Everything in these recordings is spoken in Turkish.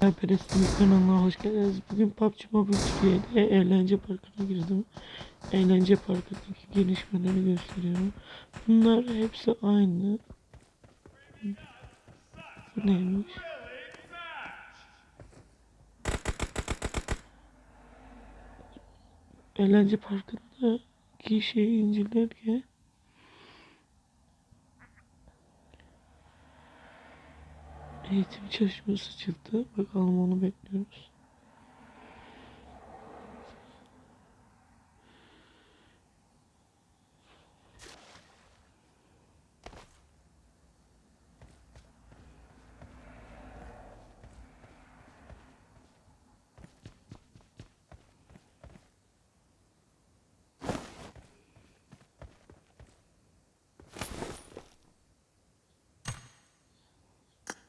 Perestimiz kanalına hoş geldiniz. Bugün PUBG Mobile Türkiye'de eğlence parkına girdim. Eğlence parkındaki gelişmeleri gösteriyorum. Bunlar hepsi aynı. Bu neymiş? Eğlence parkında şeyi incelerken eğitim çalışması çıktı. Bakalım onu bekliyoruz.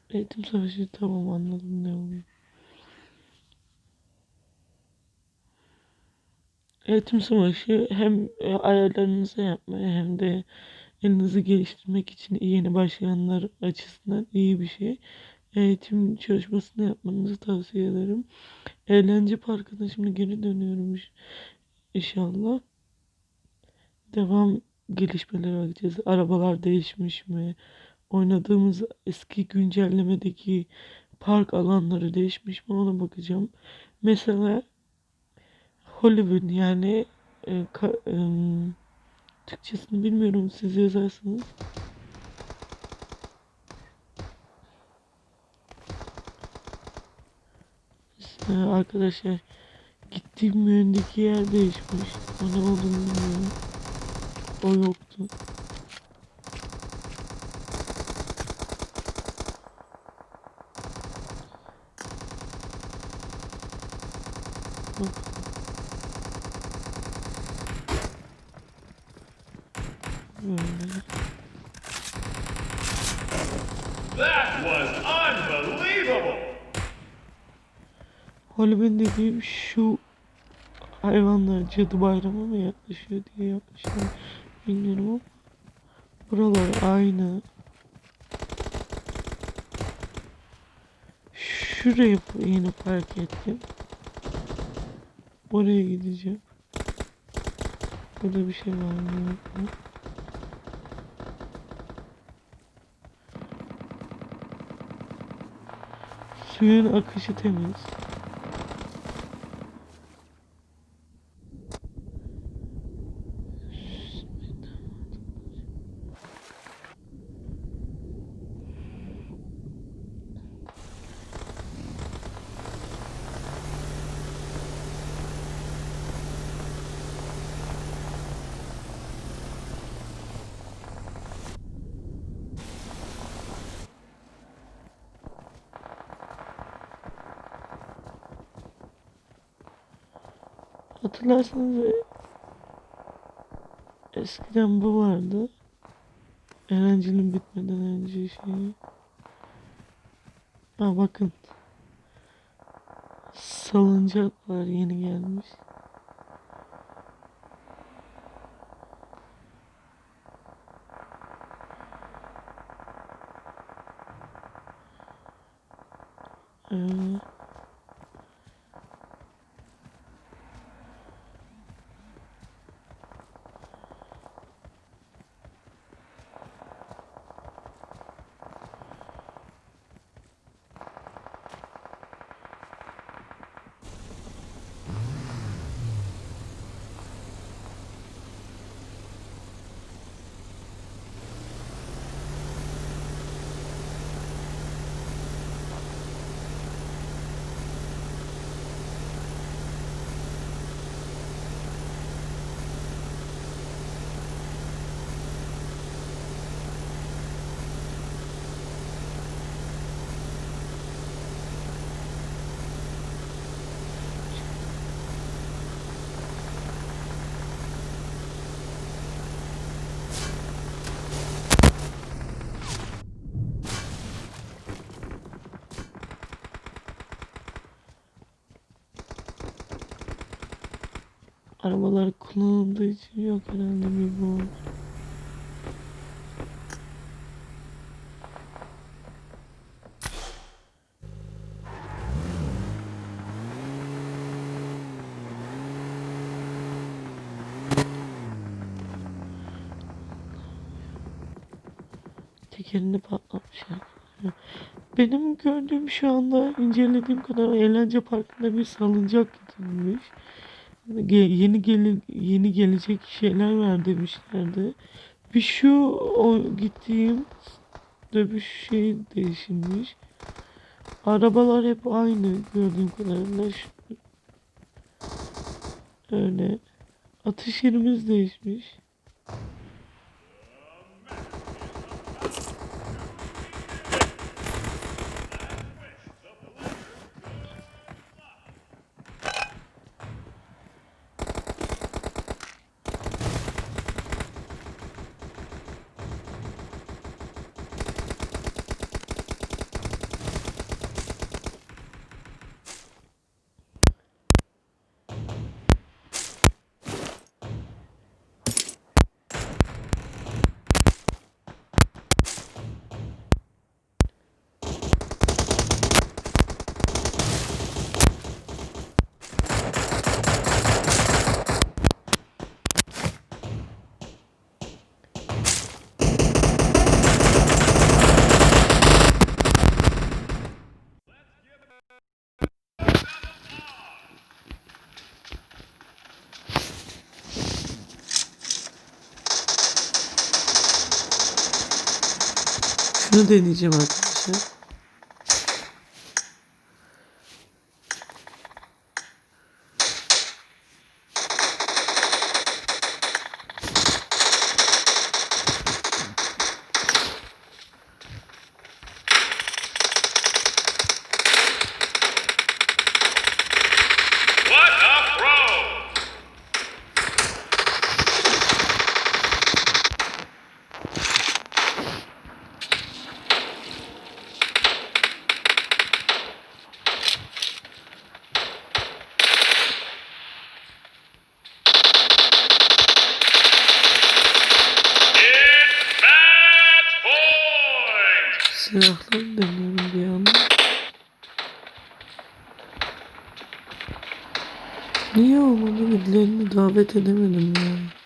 Eğitim savaşı tamam anladım ne oluyor. Eğitim savaşı hem e, ayarlarınızı yapmaya hem de elinizi geliştirmek için yeni başlayanlar açısından iyi bir şey. Eğitim çalışmasını yapmanızı tavsiye ederim. Eğlence parkına şimdi geri dönüyorum inşallah. Devam gelişmelere bakacağız. Arabalar değişmiş mi? Oynadığımız eski güncellemedeki park alanları değişmiş mi ona bakacağım. Mesela Hollywood yani e, ka- em, Türkçesini bilmiyorum siz yazarsınız. Ee, arkadaşlar gittiğim yöndeki yer değişmiş. O ne olduğunu bilmiyorum. O yoktu. Böyle. That was unbelievable! Hollywood dediğim şu hayvanlar cadı bayramı mı yaklaşıyor diye yaklaşıyor. Bilmiyorum ama buralar aynı. Şuraya yeni park ettim. Oraya gideceğim. Burada bir şey var mı? Suyun akışı temiz. Hatırlarsanız e, eskiden bu vardı. Eğlencenin bitmeden önce şeyi. Ha bakın. Salıncak var yeni gelmiş. arabalar kullanıldığı için yok herhalde bir bu. Tekerini patlatmış yani. Benim gördüğüm şu anda incelediğim kadar eğlence parkında bir salıncak gidilmiş. Yeni gele yeni gelecek şeyler var demişlerdi. Bir şu o gittiğim dövüş şey değişilmiş. Arabalar hep aynı gördüğüm kadarıyla. Öyle. Atış yerimiz değişmiş. Şunu deneyeceğim arkadaşlar. Point! Silahları deniyorum bir anda. Niye olmadı birilerini davet edemedim ya.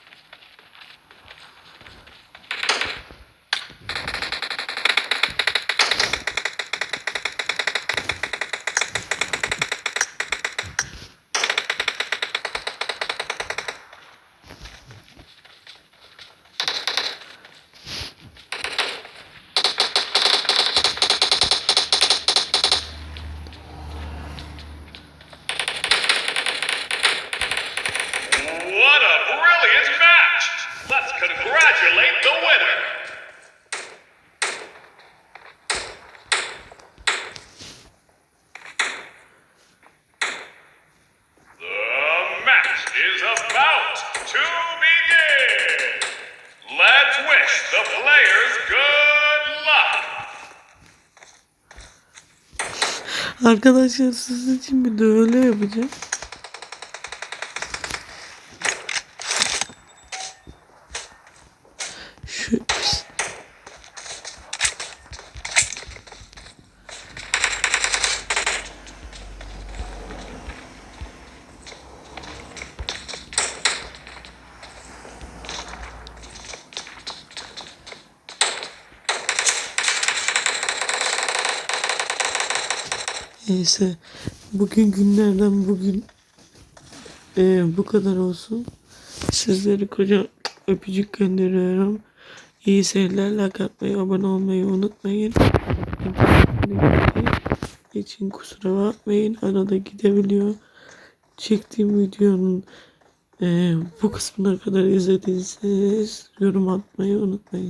Arkadaşlar sizin için bir de öyle yapacağım. Şu Neyse bugün günlerden bugün eee, bu kadar olsun. Sizleri koca öpücük gönderiyorum. İyi seyirler. Like atmayı, abone olmayı unutmayın. İçin kusura bakmayın. Arada gidebiliyor. Çektiğim videonun eee, bu kısmına kadar izlediyseniz yorum atmayı unutmayın.